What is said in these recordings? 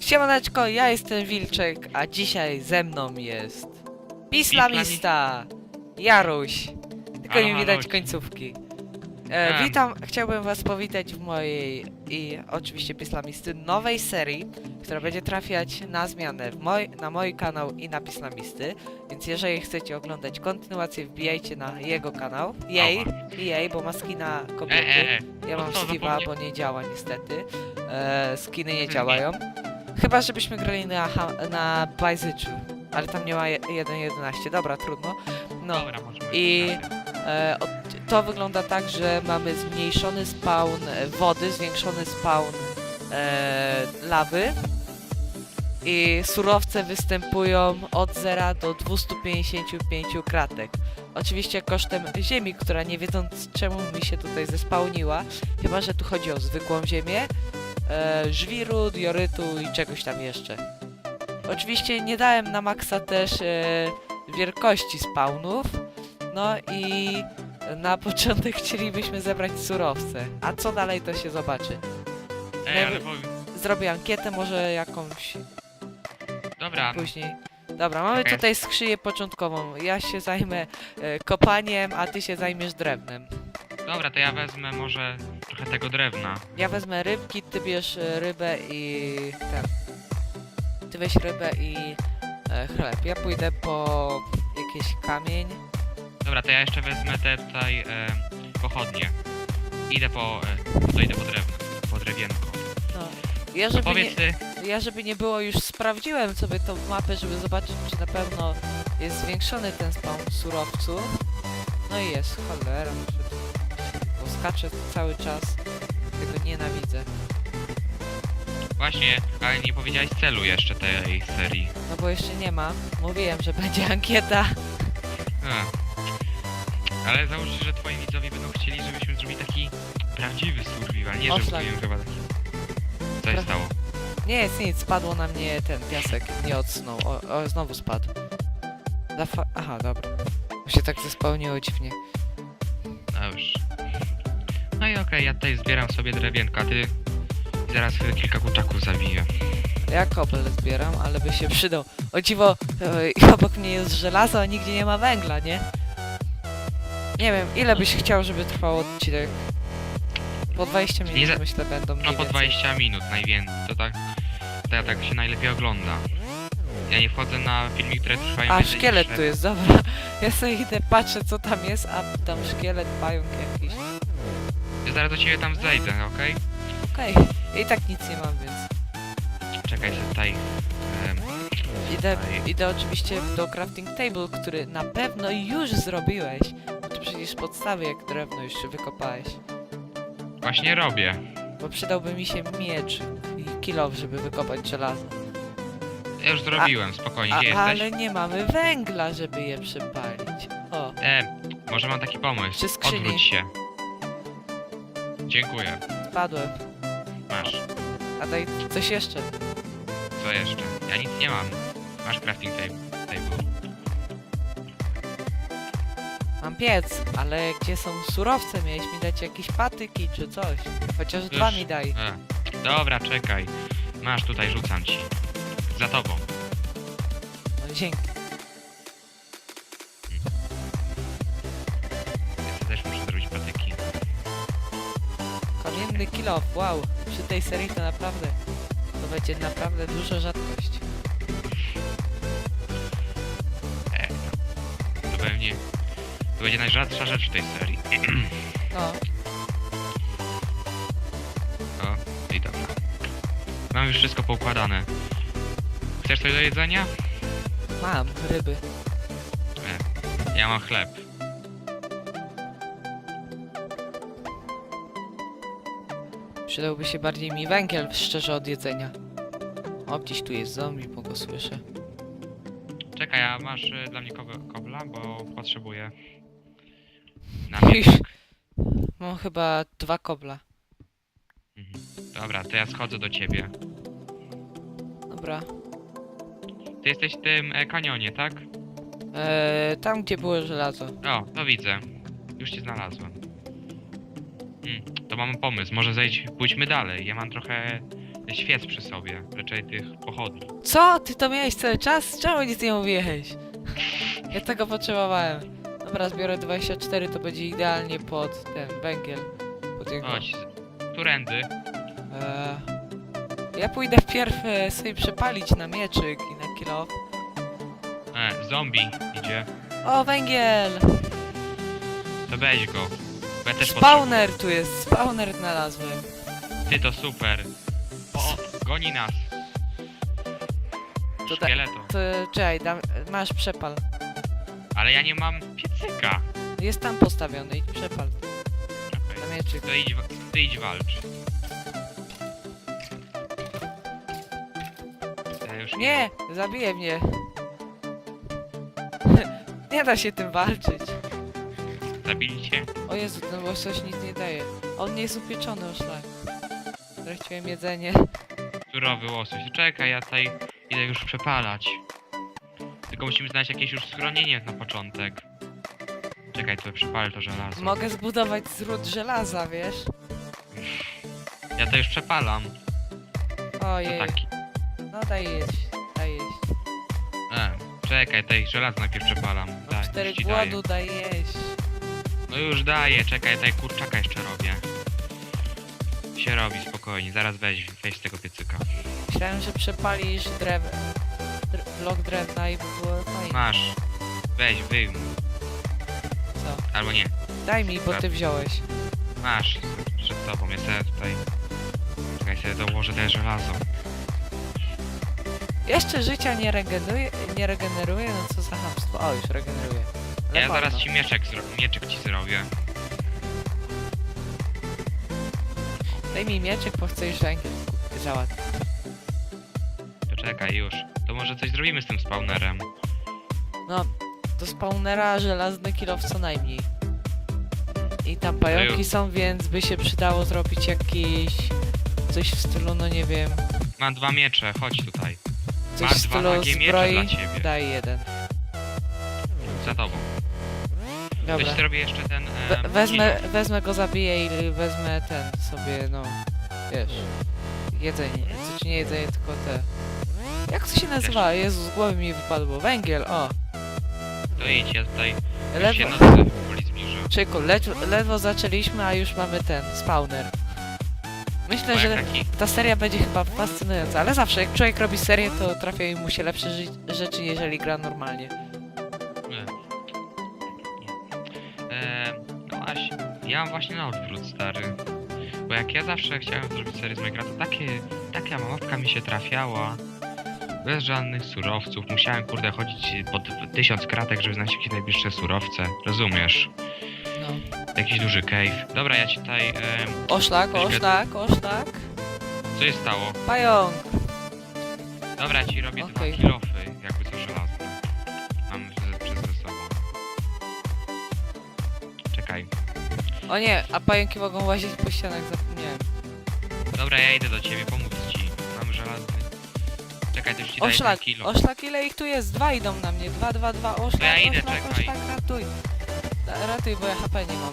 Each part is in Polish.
Siemaneczko, ja jestem Wilczek, a dzisiaj ze mną jest Pislamista, Jaruś. Tylko nie widać końcówki. E, witam, chciałbym was powitać w mojej i oczywiście Pislamisty nowej serii, która będzie trafiać na zmianę w moj, na mój kanał i na Pislamisty, więc jeżeli chcecie oglądać kontynuację, wbijajcie na jego kanał, jej, i jej, bo ma skina E, kobiety. e, e. Ja O mam Steve'a, bo nie działa niestety. E, skiny nie Mhm. działają. Chyba, żebyśmy grali na, na Bajzyczu. Ale tam nie ma je- 1.11. Dobra, trudno. No, Dobra, możemy. i e, od, to wygląda tak, że mamy zmniejszony spawn wody, zwiększony spawn e, lawy. I surowce występują od 0 do 255 kratek. Oczywiście kosztem ziemi, która nie wiedząc czemu mi się tutaj zespałniła, chyba że tu chodzi o zwykłą ziemię, e, żwiru, diorytu i czegoś tam jeszcze. Oczywiście nie dałem na maksa też e, wielkości spawnów, no i na początek chcielibyśmy zebrać surowce, a co dalej to się zobaczy. Ej, ale powiem. Zrobię ankietę, może jakąś Dobra, później. Dobra, mamy Okej. tutaj skrzynię początkową. Ja się zajmę e, kopaniem, a ty się zajmiesz drewnem. dobra, to ja wezmę może trochę tego drewna. Ja wezmę rybki, ty bierz e, rybę i ten. Ty weź rybę i e, chleb. Ja pójdę po jakiś kamień. Dobra, to ja jeszcze wezmę te tutaj e, pochodnie. Idę po. E, to idę po drewno. Po drewienko. No. Ja żeby, powiedz nie, ty. ja żeby nie było, już sprawdziłem sobie tą mapę, żeby zobaczyć, czy na pewno jest zwiększony ten spawn surowców. No i jest, cholera. muszę skaczę cały czas. Tego nienawidzę. Właśnie, ale nie powiedziałeś celu jeszcze tej serii. No bo jeszcze nie ma. Mówiłem, że będzie ankieta. E. Ale załóż, że twoi widzowie będą chcieli, żebyśmy zrobili taki prawdziwy survival, nie że Oszlak. mówiłem chyba taki. Co się Pra- stało? Nie jest nic, spadło na mnie ten piasek, nie odsunął. O, o znowu spadł. Zafa Aha, dobra. Bo się tak zespełniło dziwnie. Dobrze. No i okej, ja tutaj zbieram sobie drewienko, a ty zaraz kilka kurczaków zabiję. Ja koble zbieram, ale by się przydał. O dziwo, e, obok mnie jest żelazo, a nigdzie nie ma węgla, nie? Nie wiem, ile byś chciał, żeby trwał odcinek? Po 20 minut Nie za- myślę będą No po więcej. 20 minut najwięcej, to tak, to ja tak się najlepiej ogląda. Ja nie wchodzę na filmy, które trwają A, więcej szkielet tu jest, dobra. Ja sobie idę, patrzę co tam jest, a tam szkielet, pająk jakiś. Ja zaraz do ciebie tam zejdę, okej? Okej, ja i tak nic nie mam, więc... Czekaj tutaj. em, Idę, Tutaj. idę oczywiście do crafting table, który na pewno już zrobiłeś. To przecież podstawy jak drewno już wykopałeś. właśnie robię. Bo przydałby mi się miecz i kilow, żeby wykopać żelazo. Ja już zrobiłem, spokojnie, A, gdzie jesteś? ale nie mamy węgla, żeby je przypalić. O, E, może mam taki pomysł. Skrzyni. Odwróć się. Dziękuję. spadłem. Masz. A daj coś jeszcze. Co jeszcze? Ja nic nie mam. Masz crafting table. table. Mam piec, ale gdzie są surowce? Miałeś mi dać jakieś patyki czy coś. Chociaż dwa Już. mi daj. Dobra, czekaj. Masz tutaj, rzucam ci. Za tobą. No dzięki. Kamienny kilof, wow. Przy tej serii to naprawdę, to będzie naprawdę duża rzadkość. E, to pewnie... To będzie najrzadsza rzecz w tej serii. No, O, i dobra. Mam już wszystko poukładane. Chcesz coś do jedzenia? mam ryby. Ja mam chleb. Przydałby się bardziej mi węgiel, szczerze, od jedzenia. O, gdzieś tu jest zombie, bo go słyszę. Czekaj, a masz y, dla mnie kob- kobla, bo potrzebuję. Na. Mam chyba dwa kobla. Mhm. Dobra, to ja schodzę do ciebie. Dobra. Ty jesteś w tym e, kanionie, tak? Eee, tam, gdzie było żelazo. O, to widzę. Już cię znalazłem. To mam pomysł, może zejdź, pójdźmy dalej. Ja mam trochę świec przy sobie, raczej tych pochodni. Co? Ty to miałeś cały czas? Czemu nic nie mówiłeś? Ja tego potrzebowałem. Dobra, zbiorę 24, to będzie idealnie pod ten węgiel. Pod jego. Chodź, którędy? Eee, ja pójdę wpierw e, sobie przepalić na mieczyk i na kilo. E, zombie idzie. O, węgiel! To weź go. Bo ja też Spawner tu jest, spawner znalazłem. potrzebuję. Ty to super. O, goni nas. To da- Szkieleto. To czekaj, dam, masz przepal. Ale ja nie mam piecyka. Jest tam postawiony, idź przepal Okej. na mieczyk. To idź, wa- ty idź walcz. Ja już Nie, zabije mnie. nie da się tym walczyć. Zabili cię? O Jezu, ten łosoś nic nie daje. On nie jest upieczony, o szlak. Straciłem jedzenie. Surowy łosoś. Czekaj, ja tutaj idę już przepalać. Tylko musimy znaleźć jakieś już schronienie na początek. Czekaj, to przepalę to żelazo. Mogę zbudować zród żelaza, wiesz? Ja to już przepalam. Ojej. taki. No daj jeść, daj jeść. E, czekaj, tej żelazo najpierw przepalam. No Daj, cztery już ci daję. głodu daj jeść. No już daję, czekaj, tutaj kurczaka jeszcze robię. Się robi spokojnie, zaraz weź, weź z tego piecyka. Myślałem, że przepalisz drew... Dr blok drewna i by było fajnie. Masz. Weź, wyjm. Co? Albo nie. Daj mi, bo ty wziąłeś. Masz. Przed tobą, ja sobie tutaj... Czekaj, sobie dołożę te żelazo. Jeszcze życia nie regeneruje, nie regeneruje? No co za hamstwo. O, już regeneruje. Ja zaraz ci mieczek zro... mieczek ci zrobię. Daj mi mieczyk, bo chcę już załatwić. To czekaj już. To może coś zrobimy z tym spawnerem. No, do spawnera żelazny kilof co najmniej. I tam pająki już. są, więc by się przydało zrobić jakiś... Coś w stylu, no nie wiem... Mam dwa miecze, chodź tutaj. Coś Masz w dwa stylu nagie miecze zbroi. dla ciebie. Daj jeden. Za tobą. Dobra. Coś zrobię jeszcze ten... We, E, wezmę, wezmę go, zabiję i wezmę ten sobie, no... Wiesz... Jedzenie. Znaczy nie jedzenie, tylko te... Jak to się nazywa? Jezu, z głowy mi wypadło. Węgiel, o! To idź, ja tutaj już się powoli zbliża. Czyku, ledwo, ledwo zaczęliśmy, a już mamy ten, spawner. Myślę, że taki... ta seria będzie chyba fascynująca, ale zawsze jak człowiek robi serię, to trafiają mu się lepsze rzeczy, jeżeli gra normalnie. Ja mam właśnie na odwrót, stary. Bo jak ja zawsze chciałem zrobić serię z Minecrafta, takie, taka małpka mi się trafiała. Bez żadnych surowców. Musiałem, kurde, chodzić pod tysiąc kratek, żeby znaleźć jakieś najbliższe surowce. Rozumiesz? No. Jakiś duży cave. Dobra, ja ci tutaj... E, Oszlak, Coś oszlak, oszlak. co się stało? Pająk. Dobra, ja ci robię Okej. dwa kilofy, jakby co żelazne. Mam z- przez ze sobą. Czekaj. O nie, a pająki mogą łazić po ścianach, zapomniałem. Dobra, ja idę do ciebie, pomóc ci. Mam żelazny. Czekaj, to już ci daję ten Oszlak, kilo. oszlak, ile ich tu jest? Dwa idą na mnie, dwa, dwa, dwa, oszlak, ja idę, oszlak, czekaj. oszlak, ratuj. Da- Ratuj, bo ja HP nie mam.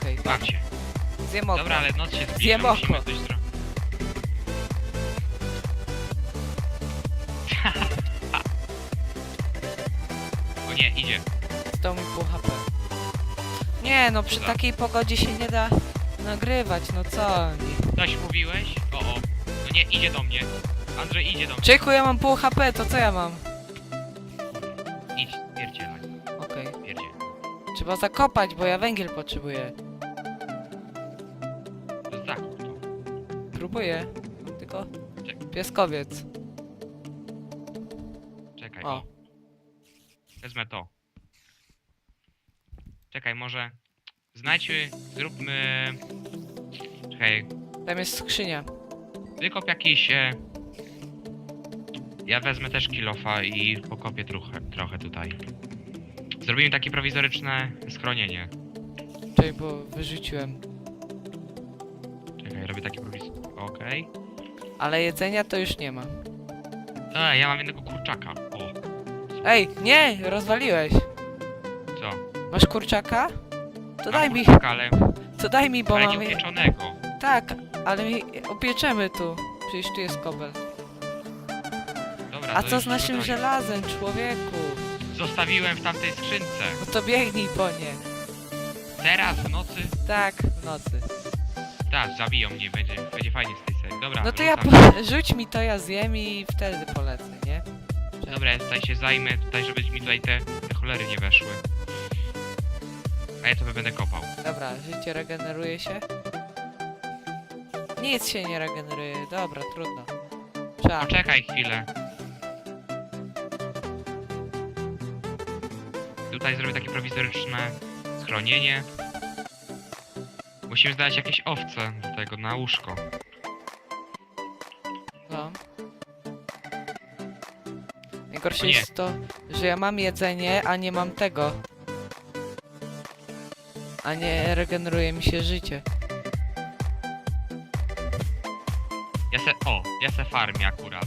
Okej, Mam cię. zjem oko. Dobra, ale noc się Zjem zbliża, musimy oko. coś zrobić. Nie, no przy Tak. takiej pogodzie się nie da nagrywać, no co? Nie. Coś mówiłeś? O, o. No nie, idzie do mnie. Andrzej, idzie do mnie. Czyku, ja mam pół HP, to co ja mam? Idź, pierdzielaj, Okej. pierdziel. Trzeba zakopać, bo ja węgiel potrzebuję. Zakup to. Próbuję. Tylko Czek- pieskowiec. Czekaj, O. o. Wezmę to. Czekaj, może... Znajdźmy, zróbmy... Czekaj, Tam jest skrzynia. wykop jakiś... E... Ja wezmę też kilofa i pokopię trochę, trochę tutaj. Zrobimy takie prowizoryczne schronienie. Czekaj, bo wyrzuciłem. Czekaj, robię takie prowizoryczne... Okej. Ale jedzenia to już nie ma. Okay. ja mam jednego kurczaka. O, Ej, nie! Rozwaliłeś. Masz kurczaka? To daj mi, ale, to daj mi, bo ale mam... nie upieczonego. Tak, ale mi opieczemy tu. Przecież tu jest kobel. Dobra, A to co już z naszym bronię. żelazem, człowieku? Zostawiłem w tamtej skrzynce. No to biegnij po nie. Teraz w nocy? Tak, w nocy. Tak, zabiją mnie, będzie, będzie fajnie z tej serii. Dobra, No to ja po... rzuć mi to, ja zjem i wtedy polecę, nie? Dobra, ja tutaj się zajmę, tutaj, żeby mi tutaj te, te cholery nie weszły. A ja to będę kopał. Dobra, życie regeneruje się. Nic się nie regeneruje, dobra, trudno. Trzeba. Poczekaj chwilę. Tutaj zrobię takie prowizoryczne schronienie. Musimy znaleźć jakieś owce do tego, na łóżko. No. Najgorsze O nie. jest to, że ja mam jedzenie, a nie mam tego. A nie regeneruje mi się życie. Ja se, o, ja se farmię akurat.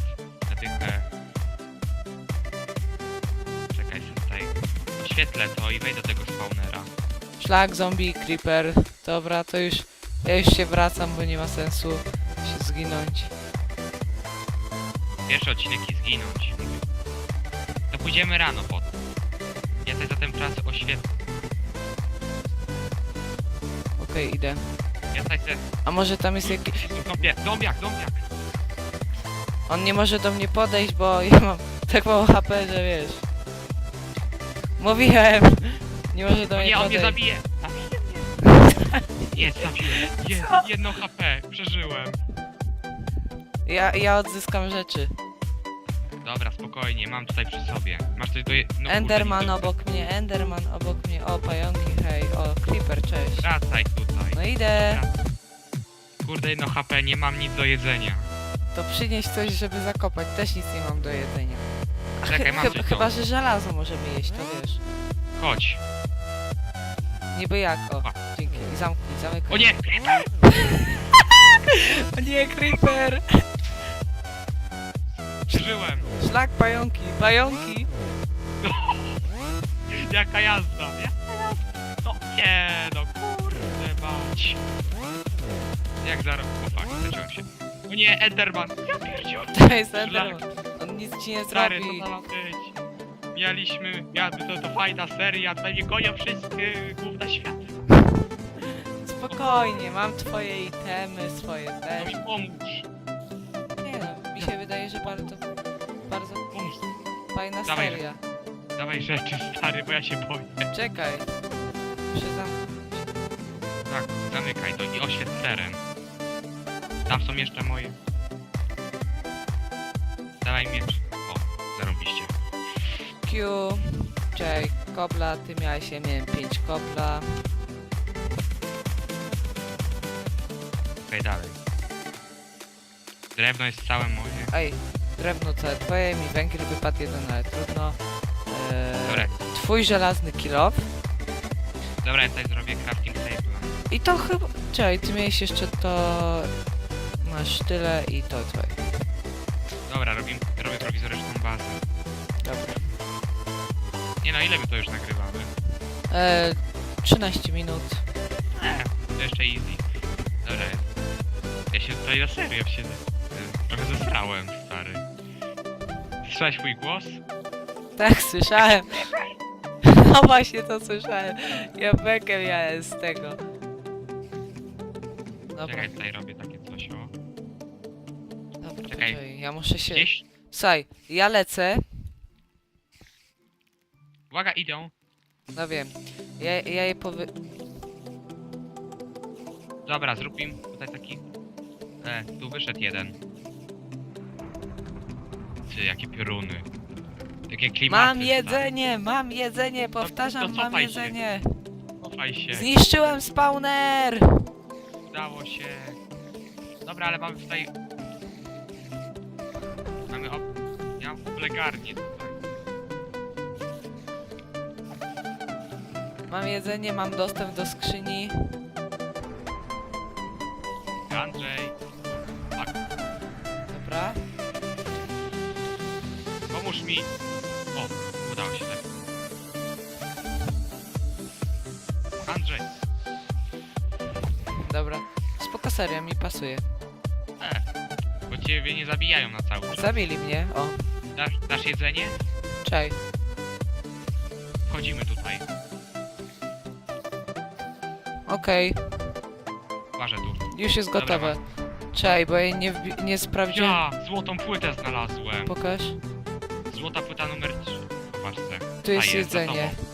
Na tych, e... Czekaj, se tutaj oświetlę to i wejdę do tego spawnera. Szlak, zombie, creeper. Dobra, to już... Ja już się wracam, bo nie ma sensu się zginąć. Pierwszy odcinek i zginąć. To pójdziemy rano potem. Ja tutaj za ten czas oświetlę. Okej, idę. A może tam jest jakiś... Zombie, zombiak, zombiak! On nie może do mnie podejść, bo ja mam tak mało HP, że wiesz. Mówiłem! Nie może do mnie nie, on mnie podejść. zabije! Zabije mnie! Jest, zabiłem. Jest, jedno HP, przeżyłem. Ja, ja odzyskam rzeczy. Dobra, spokojnie, mam tutaj przy sobie. Masz coś do... Je... No, kurde, Enderman do- obok mnie, Enderman obok mnie. O, pająki, hej. O, Creeper, cześć. Wracaj tutaj. No idę. Kurde, jedno HP, nie mam nic do jedzenia. To przynieś coś, żeby zakopać. Też nic nie mam do jedzenia. A Czekaj, mam coś chyba, że żelazo możemy jeść, to wiesz. Chodź. Niby jak, o. Dzięki. Zamknij, zamykaj. O nie! O nie, Creeper! Przeżyłem! Szlak, pająki, pająki! Jaka jazda! Jaka jazda! No nie, no kurde bać. Jak zaraz... Fuck, zacząłem się. O nie, Enderman! Ja pierdziu! To jest Enderman. On nic ci nie Stary, zrobi. to ma być? Mieliśmy... Ja, to, to fajna seria, tutaj nie gonią wszystkie główne świata. Spokojnie, mam twoje itemy, swoje No też. mi pomóż. Mi się wydaje, że bardzo, bardzo fajna Dawaj. seria. Dawaj rzeczy, stary, bo ja się boję. Czekaj. Muszę zamknąć. Tak, zamykaj to i oświetl teren. Tam są jeszcze moje. Dawaj miecz. O, zarobiście. Q. Czekaj, kobla, ty miałeś, ja miałem 5 kobla. Okej, dalej. Drewno jest całe moje. Ej, drewno całe twoje, mi węgiel wypadł jeden, ale trudno. Dobra, Eee, twój żelazny kilof. dobra, ja tutaj zrobię crafting table. I to chyba... Czekaj, ty miałeś jeszcze to... Masz tyle i to twoje. Dobra, robię, robię prowizoryczną bazę. Dobra. Nie no, ile my to już nagrywamy? Eee, 13 minut. Eee, to jeszcze easy. Dobra, ja się tutaj na serio e, zesrałem, stary. Słyszałeś mój głos? Tak, słyszałem. No właśnie to słyszałem. Ja bekę miałem z tego. Dobra, Czekaj, tutaj robię takie coś, o. dobra, czekaj. poczekaj, ja muszę się... Gdzieś... Słuchaj, ja lecę. Uwaga, idą. No wiem. Ja, ja je powy... Dobra, zrób im tutaj taki... E, tu wyszedł jeden. Ty, jakie pioruny. Takie klimaty. Mam jedzenie, mam jedzenie, to powtarzam, mam cofaj się. jedzenie. stary. Cofaj się. Zniszczyłem spawner! Udało się. Dobra, ale mamy tutaj... Mamy op... Ja mam oblegarnię tutaj. Mam jedzenie, mam dostęp do skrzyni. Andrzej, serio, mi pasuje. E, bo ciebie nie zabijają na cały czas. Zabili mnie, o. Dasz, dasz jedzenie? Czej. Wchodzimy tutaj. Okej, Uważaj tu. już jest Dobra, gotowe. Czej, bo ja nie, wbi- nie sprawdziłem. Ja złotą płytę znalazłem. Pokaż. Złota płyta numer 3. Zobacz se. Tu jest A, za jedzenie. tobą.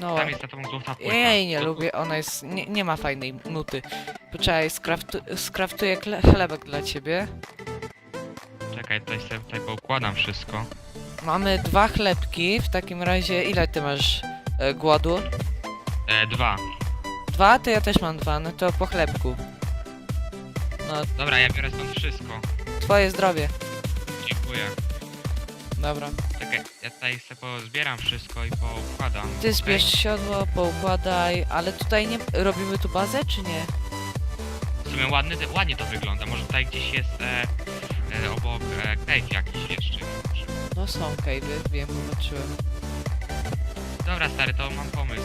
No. Tam jest za tobą złota płyta. Ja jej nie lubię, ona jest. Nie, nie ma fajnej nuty. Poczekaj, skraftu, skraftuję kle- chlebek dla ciebie. Czekaj, tutaj sobie tutaj poukładam wszystko. Mamy dwa chlebki, w takim razie ile ty masz e, głodu? E, dwa. Dwa? To ja też mam dwa, no to po chlebku. No, Dobra, ja biorę stąd wszystko. twoje zdrowie. Dziękuję. Dobra. Czekaj, ja tutaj sobie pozbieram wszystko i poukładam. Ty zbierz siodło, poukładaj, ale tutaj nie... Robimy tu bazę, czy nie? W sumie ładny, ładnie to wygląda. Może tutaj gdzieś jest e, e, obok e, cave jakiś jeszcze. No są cave'y, wiem, zobaczyłem. Dobra stary, to mam pomysł.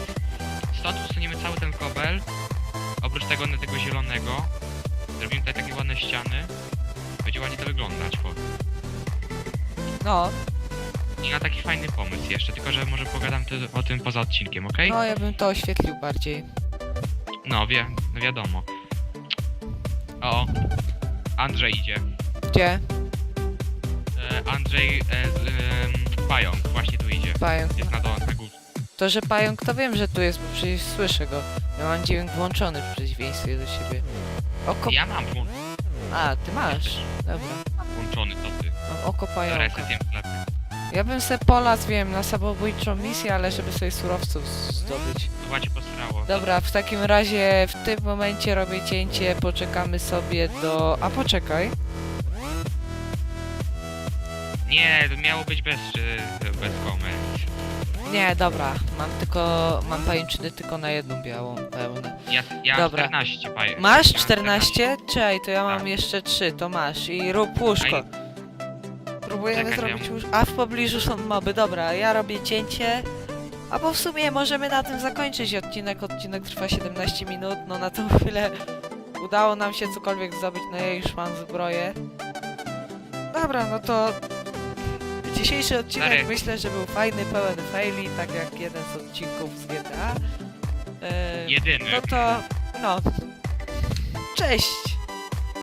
Stąd usuniemy cały ten kobel. Oprócz tego na tego zielonego. Zrobimy tutaj takie ładne ściany. Będzie ładnie to wyglądać. Bo... No, I na taki fajny pomysł jeszcze, tylko że może pogadam ty, o tym poza odcinkiem, okej? no ja bym to oświetlił bardziej. No, wie, no wiadomo. O, Andrzej idzie. Gdzie? E, Andrzej e, z, em, Pająk właśnie tu idzie. Pająk. Jest na dole, na górze. To, że pająk, to wiem, że tu jest, bo przecież słyszę go. Ja mam dźwięk włączony w przeciwieństwie do siebie. Oko... Ja mam włą- A, ty masz. Dobra. włączony, to ty. Mam oko pająka. Resetem sklepy. Ja bym se polazł, wiem, na samobójczą misję, ale żeby sobie surowców zdobyć. Chyba cię posrało. Dobra, w takim razie w tym momencie robię cięcie, poczekamy sobie do... A poczekaj. Nie, to miało być bez, e, bez komend. Nie, dobra, mam tylko... Mam pajęczyny tylko na jedną białą, pełne. Ja, ja Dobra. 14 pająk. Masz Ja mam 14? Czekaj, to ja mam Tak. jeszcze 3, to masz. I rób łóżko. Aj. Próbujemy Czekaj, zrobić ja- łóżko. A w pobliżu są moby, dobra, ja robię cięcie. A bo w sumie możemy na tym zakończyć odcinek. Odcinek trwa 17 minut, no na tą chwilę udało nam się cokolwiek zdobyć, no ja już mam zbroję. Dobra, no to dzisiejszy odcinek Stary. myślę, że był fajny, pełen faili, tak jak jeden z odcinków z GTA. E, Jedyny. no to, no, cześć!